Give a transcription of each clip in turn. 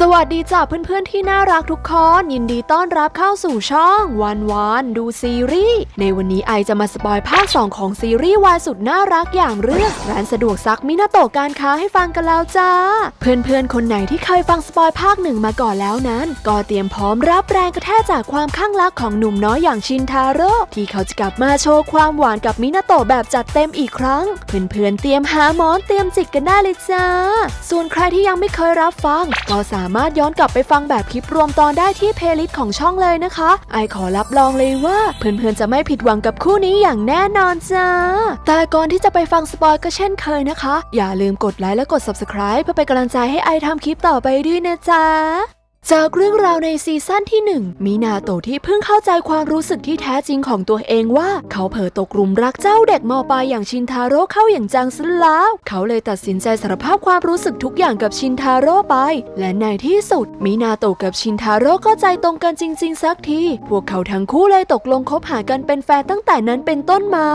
สวัสดีจ้าเพื่อนๆที่น่ารักทุกคนยินดีต้อนรับเข้าสู่ช่องวันวานดูซีรีส์ในวันนี้ไอจะมาสปอยภาค 2 ของซีรีส์วายสุดน่ารักอย่างเรื่องร้านสะดวกซักมินาโตะการค้าให้ฟังกันแล้วจ้า เพื่อนๆ คนไหนที่เคยฟังสปอยภาคหนึ่งมาก่อนแล้วนั้น ก็เตรียมพร้อมรับแรงกระแทกจากความข้างรักของหนุ่มน้อยอย่างชินทาโร่ที่เขาจะกลับมาโชว์ความหวานกับมินาโตะแบบจัดเต็มอีกครั้ง เพื่อนๆเตรียมหาหมอนเตรียมจิกกันได้เลยจ้า ส่วนใครที่ยังไม่เคยรับฟังก็สาามารถย้อนกลับไปฟังแบบคลิปรวมตอนได้ที่เพลย์ลิสต์ของช่องเลยนะคะ ไอขอรับรองเลยว่าเพื่อนๆจะไม่ผิดหวังกับคู่นี้อย่างแน่นอนจ้า แต่ก่อนที่จะไปฟังสปอยก็เช่นเคยนะคะ อย่าลืมกดไลค์และกด subscribe เพื่อเป็นกำลังใจให้ไอทำคลิปต่อไปด้วยนะจ๊ะ จากเรื่องราวในซีซั่นที่ 1 มีนาโตะที่เพิ่งเข้าใจความรู้สึกที่แท้จริงของตัวเองว่า เขาเผลอตกหลุมรักเจ้าเด็กมอปลายอย่างชินทาโร่เข้าอย่างจังซะแล้ว เขาเลยตัดสินใจสารภาพความรู้สึกทุกอย่างกับชินทาโร่ไป และในที่สุด มีนาโตะกับชินทาโร่ก็ใจตรงกันจริง ๆ สักที พวกเขาทั้งคู่เลยตกลงคบหากันเป็นแฟนตั้งแต่นั้นเป็นต้นมา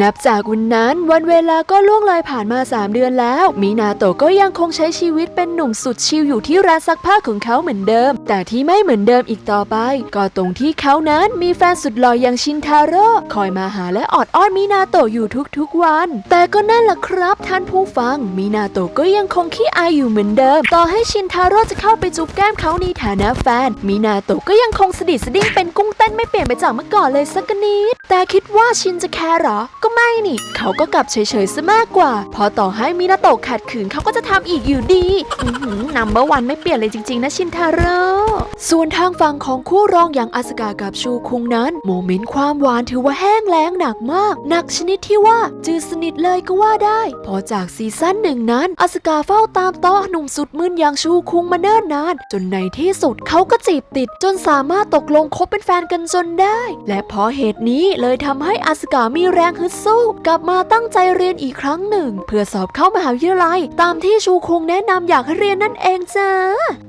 นับจากวันนั้นวันเวลาก็ล่วงเลยผ่านมา 3 เดือนแล้ว มีนาโตะก็ยังคงใช้ชีวิตเป็นหนุ่มสุดชิลอยู่ที่ร้านซักผ้าของเขาเหมือนเดิมแต่ที่ไม่เหมือนเดิมอีกต่อไป ก็ตรงที่เขานั้นมีแฟนสุดหล่ออย่างชินทาโร่คอยมาหาและออดอ้อนมินาโตะอยู่ทุกๆวัน แต่ก็นั่นแหละครับท่านผู้ฟังมินาโตะก็ยังคงขี้อายอยู่เหมือนเดิม ต่อให้ชินทาโร่จะเข้าไปจูบแก้มเขาในฐานะแฟนมินาโตะก็ยังคงสดิสดิ้งเป็นกุ้งเต้นไม่เปลี่ยนไปจากเมื่อก่อนเลยสักนิด แต่คิดว่าชินจะแคร์เหรอ ก็ไม่นี่ เขาก็กลับเฉยๆซะมากกว่า พอต่อให้มินาโตะขัดขืนเขาก็จะทำอีกอยู่ดีอือหือนัมเบอร์วันไม่เปลี่ยนเลยจริงๆนะชินทาโร่ Hello ส่วนทางฝั่งของคู่รองอย่างอาสกากับชูคุงนั้น โมเมนต์ความหวานถือว่าแห้งแล้งหนักมาก หนักชนิดที่ว่าจืดสนิทเลยก็ว่าได้ พอจากซีซั่นหนึ่งนั้นอาสกาเฝ้าตามต้อหนุ่มสุดมึนอย่างชูคุงมาเนิ่นนาน จนในที่สุดเขาก็จีบติด จนสามารถตกลงคบเป็นแฟนกันจนได้ และเพราะเหตุนี้เลยทำให้อาสกามีแรงฮึดสู้ กลับมาตั้งใจเรียนอีกครั้งหนึ่ง เพื่อสอบเข้ามหาวิทยาลัย ตามที่ชูคุงแนะนำอยากให้เรียนนั่นเองจ้า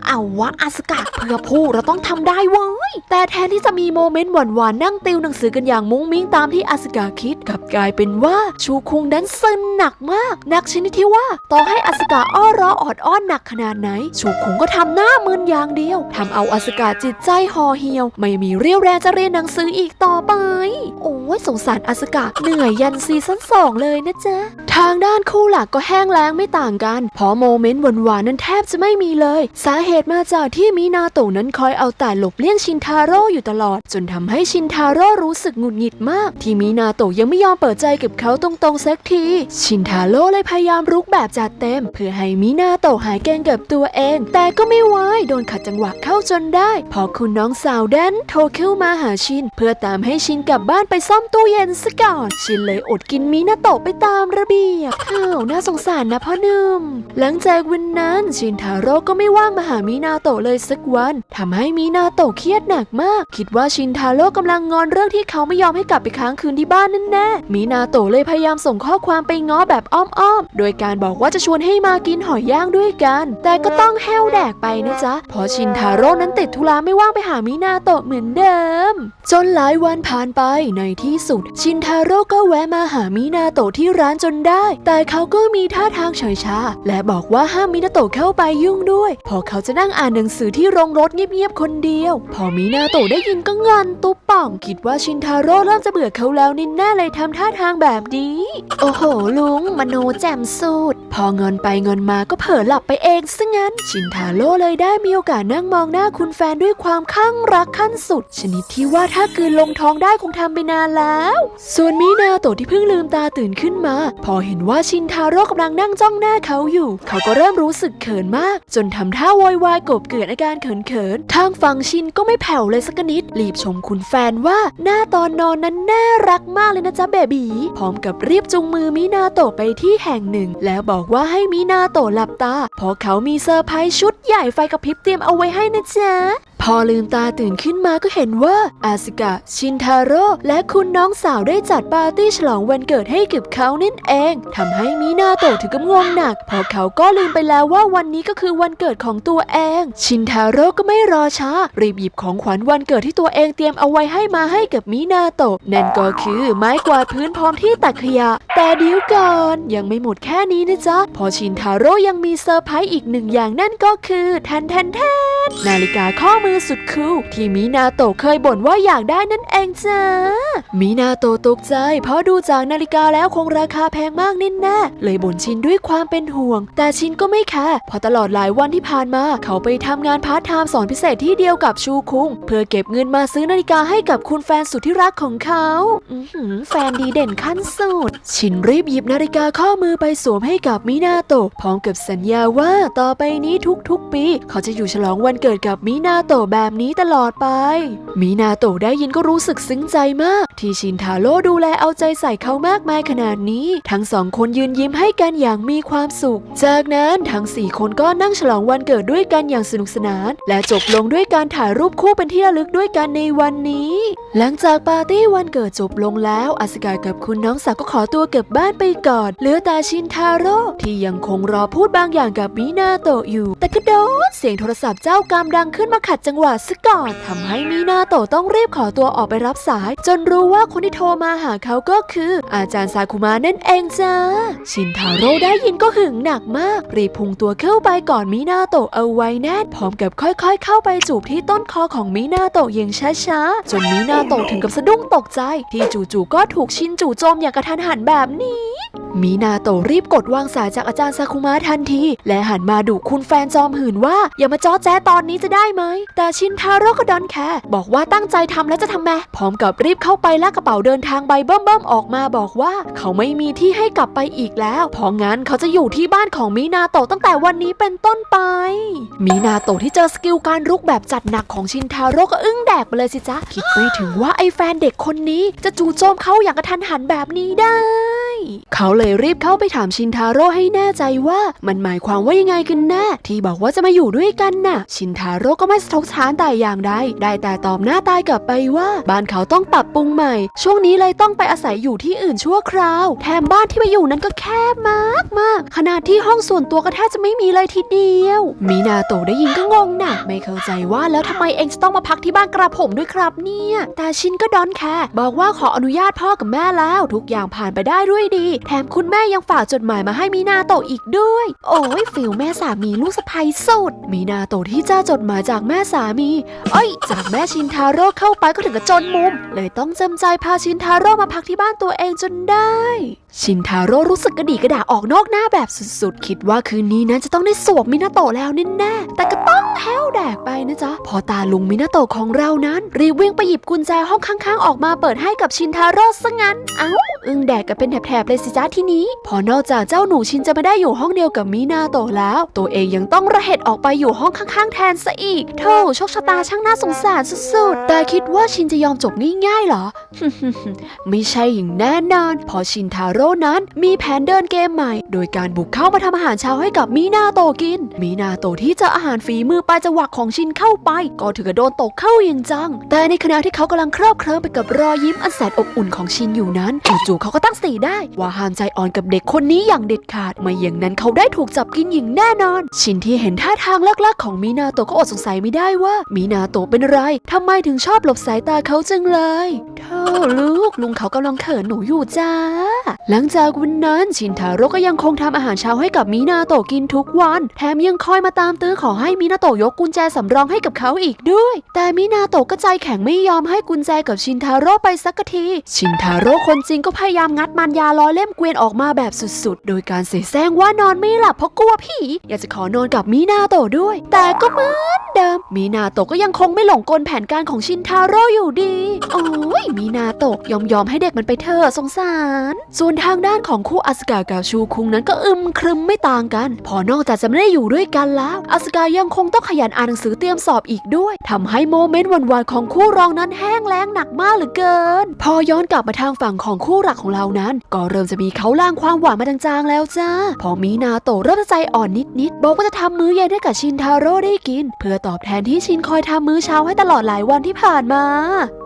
เอาวะอาสกาเพื่อพผู้เราต้องทำได้เว้ย แต่แทนที่จะมีโมเมนต์หวานๆนั่งติวหนังสือกันอย่างมุ้งมิ้งตามที่อาสกาคิดกลับกลายเป็นว่าชูคุงนั้นซึนหนักมากหนักชนิดที่ว่า ต่อให้อาสกาอ้อร้อออดอ้อนหนักขนาดไหน ชูคุงก็ทำหน้ามึนอย่างเดียวทำเอาอาสกาจิตใจห่อเหี่ยว ไม่มีเรี่ยวแรงจะเรียนหนังสืออีกต่อไป โอ้ยสงสารอาสกาเหนื่อยยันซีซั่นสองเลยนะจ๊ะทางด้านคู่หลักก็แห้งแล้งไม่ต่างกันเพราะโมเมนต์หวานๆนั้นแทบจะไม่มีเลย สาเหตุมาจากที่มินาโตะนั้นคอยเอาแต่หลบเลี่ยงชินทาโร่อยู่ตลอด จนทำให้ชินทาโร่รู้สึกหงุดหงิดมาก ที่มินาโตะยังไม่ยอมเปิดใจกับเขาตรงๆสักที ชินทาโร่เลยพยายามรุกแบบจัดเต็ม เพื่อให้มินาโตะหายเกรงกับตัวเอง แต่ก็ไม่ไหวโดนขัดจังหวะเข้าจนได้ พอคุณน้องสาวดันโทรเข้ามาหาชิน เพื่อตามให้ชินกลับบ้านไปซ่อมตู้เย็นซะก่อน ชินเลยอดกินมินาโตะไปตามระเบียบอ้าวน่าสงสารนะพ่อหนุ่มหลังจากวันนั้นชินทาโร่ก็ไม่ว่างมาหามินาโตะเลยสักวันททำให้มินาโตเครียดหนักมาก คิดว่าชินทาโร่กำลังงอนเรื่องที่เขาไม่ยอมให้กลับไปค้างคืนที่บ้านนั่นแน่มินาโตเลยพยายามส่งข้อความไปง้อแบบอ้อมๆ โดยการบอกว่าจะชวนให้มากินหอยย่างด้วยกัน แต่ก็ต้องแห้วแดกไปนะจ๊ะเพราะชินทาโร่นั้นติดธุระไม่ว่างไปหามินาโตะเหมือนเดิม จนหลายวันผ่านไปในที่สุด ชินทาโร่ก็แวะมาหามินาโตะที่ร้านจนได้ แต่เขาก็มีท่าทางเฉยชาและบอกว่าห้ามมินาโตะเข้าไปยุ่งด้วยเพอเขาจะนั่งอ่านหนังสือที่โรงรถเงียบๆคนเดียว พอมินาโตะได้ยินก็งอนตุ๊บป่องคิดว่าชินทาโร่เริ่มจะเบื่อเขาแล้วนินแน่เลยทำท่าทางแบบนี้ โอ้โห ลุงมโนแจ่มสุดพองอนไปงอนมาก็เผลอหลับไปเองซะงั้น ชินทาโร่เลยได้มีโอกาสนั่งมองหน้าคุณแฟนด้วยความข้างรักขั้นสุด ชนิดที่ว่าถ้าคืนลงท้องได้คงทำไปนานแล้ว ส่วนมินาโตะที่เพิ่งลืมตาตื่นขึ้นมา พอเห็นว่าชินทาโร่กำลังนั่งจ้องหน้าเขาอยู่ เขาก็เริ่มรู้สึกเขินมาก จนทำท่าโวยวายกบเกิดอาการเขินน ทางฝั่งชินก็ไม่แผ่วเลยสักนิด รีบชมคุณแฟนว่าหน้าตอนนอนนั้นน่ารักมากเลยนะจ๊ะเบบีพร้อมกับรีบจูงมือมินาโตะไปที่แห่งหนึ่ง แล้วบอกว่าให้มินาโตะหลับตาเพราะเขามีเซอร์ไพรส์ชุดใหญ่ไฟกระพริบเตรียมเอาไว้ให้นะจ๊ะพอลืมตาตื่นขึ้นมาก็เห็นว่าอาสกะ ชินทาโร่และคุณน้องสาวได้จัดปาร์ตี้ฉลองวันเกิดให้กับเขานั่นเองทำให้มินาโตะถึงกับงงหนักเพอเขาก็ลืมไปแล้วว่าวันนี้ก็คือวันเกิดของตัวเอง ชินทาโร่ก็ไม่รอช้า รีบหยิบของขวัญวันเกิดที่ตัวเองเตรียมเอาไว้ให้มาให้กับมินาโตะนั่นก็คือไม้กวาดพื้นพร้อมที่ตักขยะ แต่เดี๋ยวก่อนยังไม่หมดแค่นี้นะจ๊ะพอชินทาโร่ยังมีเซอร์ไพรส์อีกหนึ่งอย่างนั่นก็คือแทนแทนแทนนาฬิกาข้อมือสุดคูลที่มินาโตเคยบ่นว่าอยากได้นั่นเองจ้ามินาโตตกใจ เพราะดูจากนาฬิกาแล้วคงราคาแพงมากแน่เลยบ่นชินด้วยความเป็นห่วง แต่ชินก็ไม่แคร์เพราะตลอดหลายวันที่ผ่านมา เขาไปทำงานพาร์ทไทม์สอนพิเศษที่เดียวกับชูคุง เพื่อเก็บเงินมาซื้อนาฬิกาให้กับคุณแฟนสุดที่รักของเขาอแฟนดีเด่นขั้นสุด ชินรีบหยิบนาฬิกาข้อมือไปสวมให้กับมินาโตพร้อมกับสัญญาว่าต่อไปนี้ทุกๆปี เขาจะอยู่ฉลองวันเกิดกับมินาโตะแบบนี้ตลอดไปมินาโตะได้ยินก็รู้สึกซึ้งใจมาก ที่ชินทาโร่ดูแลเอาใจใส่เขามากมายขนาดนี้ ทั้งสองคนยืนยิ้มให้กันอย่างมีความสุข จากนั้นทั้งสี่คนก็นั่งฉลองวันเกิดด้วยกันอย่างสนุกสนาน และจบลงด้วยการถ่ายรูปคู่เป็นที่ระลึกด้วยกันในวันนี้ หลังจากปาร์ตี้วันเกิดจบลงแล้วอาสกากับคุณน้องสาวก็ขอตัวกลับบ้านไปก่อนเหลือแต่ชินทาโร่ที่ยังคงรอพูดบางอย่างกับมินาโตะอยู่ แต่ก็โดนเสียงโทรศัพท์เจ้ากรรมดังขึ้นมาขัดจังหวะซะก่อนทำให้มินาโตต้องรีบขอตัวออกไปรับสาย จนรู้ว่าคนที่โทรมาหาเขาก็คือ อาจารย์ซาคุมะนั่นเองจ้า ชินทาโร่ได้ยินก็หึงหนักมาก รีบพุงตัวเข้าไปก่อนมินาโตเอาไว้แน่นพร้อมกับค่อยๆ เข้าไปจูบที่ต้นคอของมินาโตอย่างช้าๆ จนมินาโตถึงกับสะดุ้งตกใจ ที่จู่ๆก็ถูกชินจู่โจมอย่างกระทันหันแบบนี้ มินาโตรีบกดวางสายจากอาจารย์ซาคุมะทันที และหันมาดุคุณแฟนจอมหื่นว่าอย่ามาจ้อแจ้ตอนนี้จะได้ไหมแต่ชินทาโร่ก็ดอนแคร์บอกว่าตั้งใจทำแล้วจะทำแม่พร้อมกับรีบเข้าไปลากกระเป๋าเดินทางใบเบิ่มๆออกมาบอกว่า เขาไม่มีที่ให้กลับไปอีกแล้วเพราะงั้นเขาจะอยู่ที่บ้านของมินาโตตั้งแต่วันนี้เป็นต้นไปมินาโตที่เจอสกิลการรุกแบบจัดหนักของชินทาโร่ก็อึ้งแดกไปเลยสิจ๊ะคิดไม่ถึงว่าไอ้แฟนเด็กคนนี้จะจู่โจมเขาอย่างกระทันหันแบบนี้ได้ เขาเลยรีบเข้าไปถามชินทาโร่ให้แน่ใจว่ามันหมายความว่ายังไงกันแน่ที่บอกว่าจะมาอยู่ด้วยกันน่ะ ชินทาโร่ก็ไม่สะทกสถานแต่อย่างใดได้แต่ตอบหน้าตายกลับไปว่าบ้านเขาต้องปรับปรุงใหม่ ช่วงนี้เลยต้องไปอาศัยอยู่ที่อื่นชั่วคราว แถมบ้านที่ไปอยู่นั้นก็แคบมากมากขนาดที่ห้องส่วนตัวก็แทบจะไม่มีเลยทีเดียว มีนาโตได้ยินก็งงหนักไม่เข้าใจว่าแล้วทำไมเองจะต้องมาพักที่บ้านกระผมด้วยครับเนี่ย แต่ชินก็ดอนแคร์บอกว่าขออนุญาตพ่อกับแม่แล้ว ทุกอย่างผ่านไปได้ด้วยดี แถมคุณแม่ยังฝากจดหมายมาให้มีนาโตอีกด้วย โอ้ยฟิลแม่สามีลูกสะใภ้สุด มีนาโตที่เจ้าจดหมายจากแม่สามีเอ้ย จากแม่ชินทาโร่เข้าไปก็ถึงกับจนมุม เลยต้องจำใจพาชินทาโร่มาพักที่บ้านตัวเองจนได้ชินทาโร่รู้สึกกระดีกระดาออกนอกหน้าแบบสุดๆ คิดว่าคืนนี้นั้นจะต้องได้สวมมินาโตะแล้วแน่ๆแต่ก็ต้องแห้วแดกไปนะจ๊ะ พอตาลุงมินาโตะของเรานั้น รีบวิ่งไปหยิบกุญแจห้องข้างๆ ออกมาเปิดให้กับชินทาโร่ซะงั้น เอ้า อึ้งแดกกันเป็นแถบๆเลยสิจ้าที่นี้ พอนอกจากเจ้าหนูชินจะไม่ได้อยู่ห้องเดียวกับมินาโตะแล้ว ตัวเองยังต้องระเหตุออกไปอยู่ห้องข้างๆ แทนซะอีกโธ่โชคชะตาช่างน่าสงสารสุดๆ แต่คิดว่าชินจะยอมจบง่ายๆเหรอ ไม่ใช่อย่างแน่นอน พอชินทาโรนั้นมีแผนเดินเกมใหม่ โดยการบุกเข้ามาทำอาหารเช้าให้กับมีนาโตกิน มีนาโตที่จออาหารฝีมือปลายจังหวะของชินเข้าไป ก็ถือกระโดนตกเข้าอย่างจัง แต่ในขณะที่เขากำลังเคลิบเคลิ้มไปกับรอยยิ้มอันแสนอบอุ่นของชินอยู่นั้นจู่ๆเขาก็ตั้งสติได้ ว่าห้ามใจอ่อนกับเด็กคนนี้อย่างเด็ดขาดไม่อย่างนั้นเขาได้ถูกจับกินอย่างแน่นอน ชินที่เห็นท่าทางเลิกๆของมีนาโตก็อดสงสัยไม่ได้ว่า มีนาโตเป็นไรทำไมถึงชอบหลบสายตาเขาจังเลยเท่าลูกลุงเขากำลังเขินหนูอยู่จ้าหลังจากวันนั้นชินทาโร่ก็ยังคงทำอาหารเช้าให้กับมินาโตะกินทุกวัน แถมยังคอยมาตามตื้อขอให้มินาโตะยกกุญแจสำรองให้กับเขาอีกด้วย แต่มินาโตะก็ใจแข็งไม่ยอมให้กุญแจกับชินทาโร่ไปสักที ชินทาโร่คนจริงก็พยายามงัดมันยาล้อเล่มเกวียนออกมาแบบสุดๆ โดยการเสแสร้งว่านอนไม่หลับเพราะกลัวผีอยากจะขอนอนกับมินาโตะด้วย แต่ก็เหมือนเดิมมินาโตะก็ยังคงไม่หลงกลแผนการของชินทาโร่อยู่ดี โอ้ยมินาโตะยอมยอมให้เด็กมันไปเถอะสงสารส่วนทางด้านของคู่อสกากับชูคุงนั้นก็อึมครึมไม่ต่างกัน พอนอกจากจะไม่ได้อยู่ด้วยกันแล้วอสกายังคงต้องขยันอ่านหนังสือเตรียมสอบอีกด้วยทำให้โมเมนต์วานๆของคู่รองนั้นแห้งแล้งหนักมากเหลือเกิน พอย้อนกลับมาทางฝั่งของคู่รักของเรานั้น ก็เริ่มจะมีเขาล่างความหวานมาจางๆแล้วจ้า พอมีนาโตเริ่มใจอ่อนนิดๆบอกว่าจะทำมื้อเย็นให้กับชินทาโร่ได้กิน เพื่อตอบแทนที่ชินคอยทำมื้อเช้าให้ตลอดหลายวันที่ผ่านมา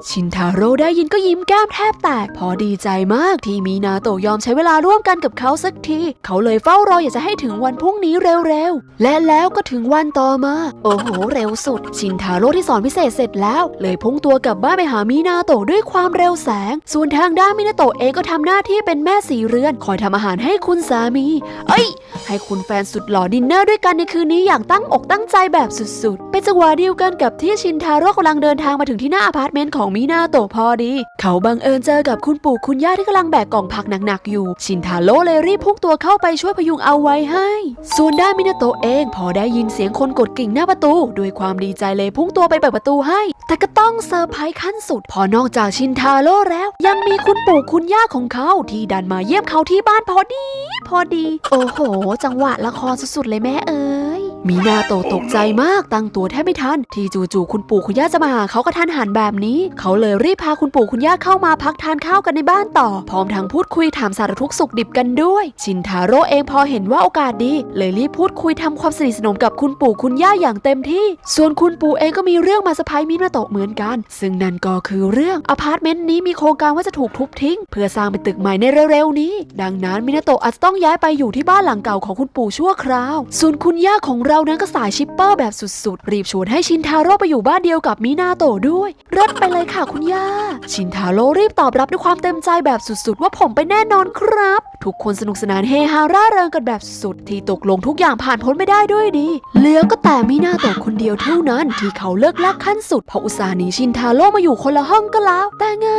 ชินทาโร่ได้ยินก็ยิ้มแก้มแทบแตก พอดีใจมากที่มีนาโตยอมใช้เวลาร่วมกันกับเขาสักที เขาเลยเฝ้ารออยากจะให้ถึงวันพรุ่งนี้เร็วๆ และแล้วก็ถึงวันต่อมา โอ้โห เร็วสุด ชินทาโร่ที่สอนพิเศษเสร็จแล้ว เลยพุ่งตัวกลับบ้านไปหามีนาโตะด้วยความเร็วแสง ส่วนทางด้านมินาโตะเองก็ทำหน้าที่เป็นแม่สีเรือน คอยทำอาหารให้คุณสามี เอ้ย ให้คุณแฟนสุดหล่อดินเนอร์ด้วยกันในคืนนี้อย่างตั้งอกตั้งใจแบบสุดๆ เป็นจังหวะเดียวกันกับที่ชินทาโร่กำลังเดินทางมาถึงที่หน้าอพาร์ตเมนต์ของมินาโตะพอดี เขาบังเอิญเจอกับคุณปู่คุณย่าที่กำลังแบกกล่องผักหนักๆอยู่ ชินทาโร่เลยรีบพุ่งตัวเข้าไปช่วยพยุงเอาไว้ให้ ส่วนด้านมินาโตะเองพอได้ยินเสียงคนกดกิ่งหน้าประตู ด้วยความดีใจเลยพุ่งตัวไปเปิดประตูให้ แต่ก็ต้องเซอร์ไพรส์ขั้นสุด พอนอกจากชินทาโร่แล้ว ยังมีคุณปู่คุณย่าของเขาที่ดันมาเยี่ยมเขาที่บ้านพอดี พอดี โอ้โห จังหวะละครสุดๆเลยแม่เอ๋ย มีนาโตตกใจมากตั้งตัวแทบไม่ทัน ที่จู่ๆคุณปู่คุณย่าจะมาหาเขาก็ทันหันแบบนี้ เขาเลยรีบพาคุณปู่คุณย่าเข้ามาพักทานข้าวกันในบ้านต่อ พร้อมทั้งพูดคุยถามสารทุกสุขดิบกันด้วย ชินทาโร่เองพอเห็นว่าโอกาสดี เลยรีบพูดคุยทำความสนิทสนมกับคุณปู่คุณย่าอย่างเต็มที่ ส่วนคุณปู่เองก็มีเรื่องมาสะพายมินาโตะเหมือนกัน ซึ่งนั่นก็คือเรื่องอพาร์ตเมนต์นี้มีโครงการว่าจะถูกทุบทิ้ง เพื่อสร้างเป็นตึกใหม่ในเร็วๆนี้ ดังนั้นมินาโตะอาจจะต้องย้ายไปอยู่ที่บ้านหลังเก่าของคุณปู่ชั่วคราว ส่วนคุณย่าของเรานั้นก็สายชิปเปอร์แบบสุดๆ รีบชวนให้ชินทาโร่ไปอยู่บ้านเดียวกับมินาโตด้วยรถไปเลยค่ะคุณย่า ชินทาโร่รีบตอบรับด้วยความเต็มใจแบบสุดๆ ว่าผมไปแน่นอนครับ ทุกคนสนุกสนานเฮฮาร่าเริงกันแบบสุดๆที่ตกลงทุกอย่างผ่านพ้นไม่ได้ด้วยดี เหลือก็แต่มินาโตะคนเดียวเท่านั้น ที่เขาเลิกลักขั้นสุดเพราะอุตส่าห์หนีชินทาโร่มาอยู่คนละห้องก็แล้ว แต่ไง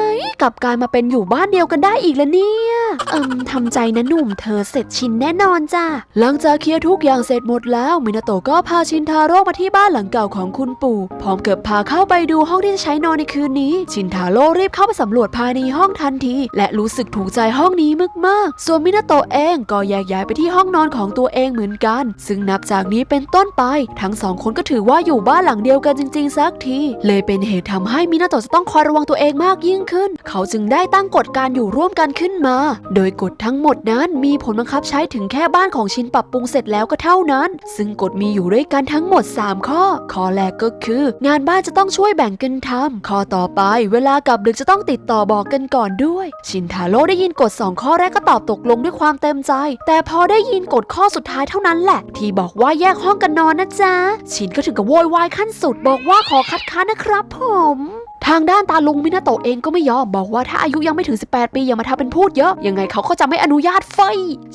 กลับกลายมาเป็นอยู่บ้านเดียวกันได้อีกแล้วเนี่ยเอิมทำใจนะหนุ่มเธอเสร็จชินแน่นอนจ้ะหลังจากเคลียร์ทุกอย่างเสร็จหมดแล้วมินาโตะก็พาชินทาโร่มาที่บ้านหลังเก่าของคุณปู่ พร้อมเกับพาเข้าไปดูห้องที่จะใช้นอนในคืนนี้ ชินทาโร่รีบเข้าไปสำรวจภายในห้องทันที และรู้สึกถูกใจห้องนี้มากๆ ส่วนมินาโตะเองก็แยกย้ายไปที่ห้องนอนของตัวเองเหมือนกัน ซึ่งนับจากนี้เป็นต้นไป ทั้งสองคนก็ถือว่าอยู่บ้านหลังเดียวกันจริง ๆ สักที เลยเป็นเหตุทำให้มินาโตะจะต้องคอยระวังตัวเองมากยิ่งขึ้น เขาจึงได้ตั้งกฎการอยู่ร่วมกันขึ้นมา โดยกฎทั้งหมดนั้นมีผลบังคับใช้ถึงแค่บ้านของชินปรับปรุงเสร็จแล้วก็เท่านั้น ซึ่งกฎมีอยู่ด้วยกันทั้งหมด 3 ข้อ ข้อแรกก็คือ งานบ้านจะต้องช่วยแบ่งกันทำข้อต่อไป เวลากลับดึกจะต้องติดต่อบอกกันก่อนด้วย ชินทาโร่ได้ยินกฎสองข้อแรกก็ตอบตกลงด้วยความเต็มใจ แต่พอได้ยินกฎข้อสุดท้ายเท่านั้นแหละ ที่บอกว่าแยกห้องกันนอนนะจ๊ะ ชินก็ถึงกับโวยวายขั้นสุดบอกว่าขอคัดค้านนะครับผม ทางด้านตาลุงมินาโตะเองก็ไม่ยอมบอกว่าถ้าอายุยังไม่ถึง 18 ปีอย่ามาทำเป็นพูดเยอะ ยังไงเขาก็จะไม่อนุญาตไฟ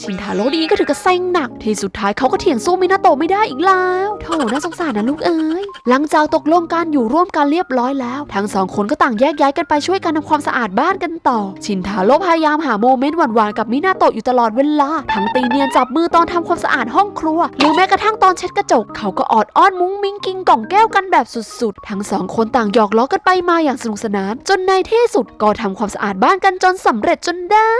ชินทาโร่ดีก็ถือกระเซ็งหนัก ที่สุดท้ายเขาก็เถียงสู้มินาโตะไม่ได้อีกแล้วโถน่าสงสารนะลูกเอ้ยหลังจากตกลงการอยู่ร่วมกันเรียบร้อยแล้ว ทั้งสองคนก็ต่างแยกย้ายกันไปช่วยกันทำความสะอาดบ้านกันต่อ ชินทาโร่พยายามหาโมเมนต์หวานๆกับมินาโตะอยู่ตลอดเวลา ทั้งตีเนียนจับมือตอนทำความสะอาดห้องครัว หรือแม้กระทั่งตอนเช็ดกระจก เขาก็ออดอ้อนมุ้งมิ้งกิงกล่องแก้วกันแบบสุดๆ ทั้งสองคนต่างหยอกล้อกันไปมาอย่างสนุกสนาน จนในที่สุดก็ทำความสะอาดบ้านกันจนสำเร็จจนได้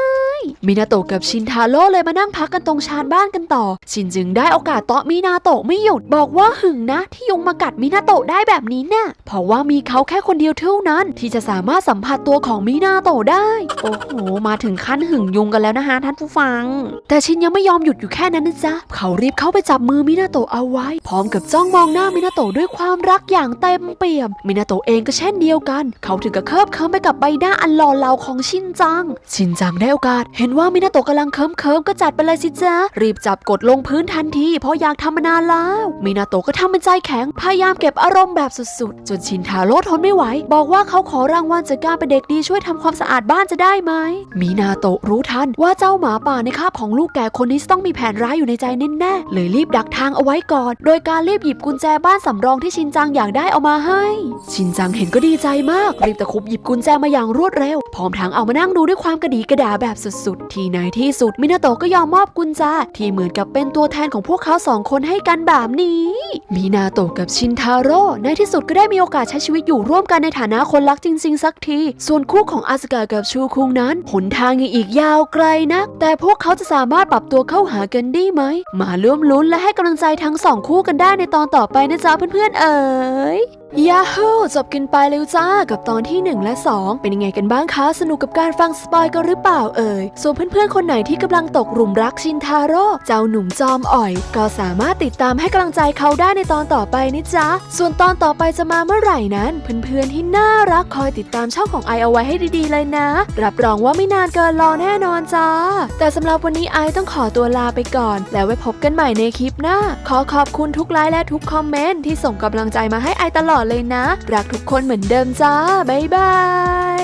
มินาโตะกับชินทาโร่เลยมานั่งพักกันตรงชานบ้านกันต่อ ชินจึงได้โอกาสเตาะมินาโตะไม่หยุดบอกว่าหึงนะ ที่ยุงมากัดมินาโตะได้แบบนี้น่ะเพราะว่ามีเขาแค่คนเดียวเท่านั้น ที่จะสามารถสัมผัสตัวของมินาโตะได้ โอ้โห มาถึงขั้นหึงยุงกันแล้วนะคะท่านผู้ฟัง แต่ชินยังไม่ยอมหยุดอยู่แค่นั้นนะจ๊ะเขารีบเข้าไปจับมือมินาโตะเอาไว้ พร้อมกับจ้องมองหน้ามินาโตะด้วยความรักอย่างเต็มเปี่ยม มินาโตะเองก็เช่นเดียวกัน เขาถึงกับเคิบเคิมไปกับใบหน้าอันหล่อเหลาของชินจัง ชินจังได้โอกาส เห็นว่ามินาโตะกำลังเคิมเคิมก็จัดไปเลยสิจ๊ะรีบจับกดลงพื้นทันที เพราะอยากทำมานานแล้วมินาโตะก็ทำเป็นใจแข็งพยายามเก็บอารมณ์แบบสุดๆ จนชินทาโร่ทนไม่ไหว บอกว่าเขาขอรางวัลจากการเป็นเด็กดีช่วยทำความสะอาดบ้านจะได้ไหมมินาโตะรู้ทันว่าเจ้าหมาป่าในคาบของลูกแก่คนนี้ต้องมีแผนร้ายอยู่ในใจแน่ๆเลยรีบดักทางเอาไว้ก่อน โดยการรีบหยิบกุญแจบ้านสำรองที่ชินจังอยากได้เอามาให้ ชินจังเห็นก็ดีใจมาก รีบตะคุบหยิบกุญแจมาอย่างรวดเร็ว พร้อมทั้งเอามานั่งดูด้วยความกระดีกระดาแบบสุดๆ ที่ในที่สุดมินาโตะก็ยอมมอบกุญแจที่เหมือนกับเป็นตัวแทนของพวกเขาสองคนให้กันแบบนี้มินาโตะกับชินทาโร่ในที่สุดก็ได้มีโอกาสใช้ชีวิตอยู่ร่วมกันในฐานะคนรักจริง ๆ สักที ส่วนคู่ของอาสกากับชูคุงนั้นหนทางยังอีกยาวไกลนักแต่พวกเขาจะสามารถปรับตัวเข้าหากันได้ไหม มาร่วมลุ้นและให้กำลังใจทั้งสองคู่กันได้ในตอนต่อไปนะจ๊ะเพื่อนๆเอ๋ยยาฮูจบกันไปแล้วจ้ากับตอนที่ 1 และ 2 เป็นยังไงกันบ้างคะ สนุกกับการฟังสปอยกันหรือเปล่าเอ่ย ส่วนเพื่อนๆ คนไหนที่กำลังตกหลุมรักชินทาโร่เจ้าหนุ่มจอมอ่อย ก็สามารถติดตามให้กำลังใจเขาได้ในตอนต่อไปนะจ๊ะ ส่วนตอนต่อไปจะมาเมื่อไหร่นั้น เพื่อนๆ ที่น่ารักคอยติดตามช่องของไอเอาไว้ให้ดีๆเลยนะ รับรองว่าไม่นานเกินรอแน่นอนจ้า แต่สำหรับวันนี้ไอต้องขอตัวลาไปก่อน แล้วไว้พบกันใหม่ในคลิปหน้า ขอขอบคุณทุกไลค์และทุกคอมเมนต์ที่ส่งกำลังใจมาให้ไอตลอดเลยนะ รักทุกคนเหมือนเดิมจ้า บ๊ายบาย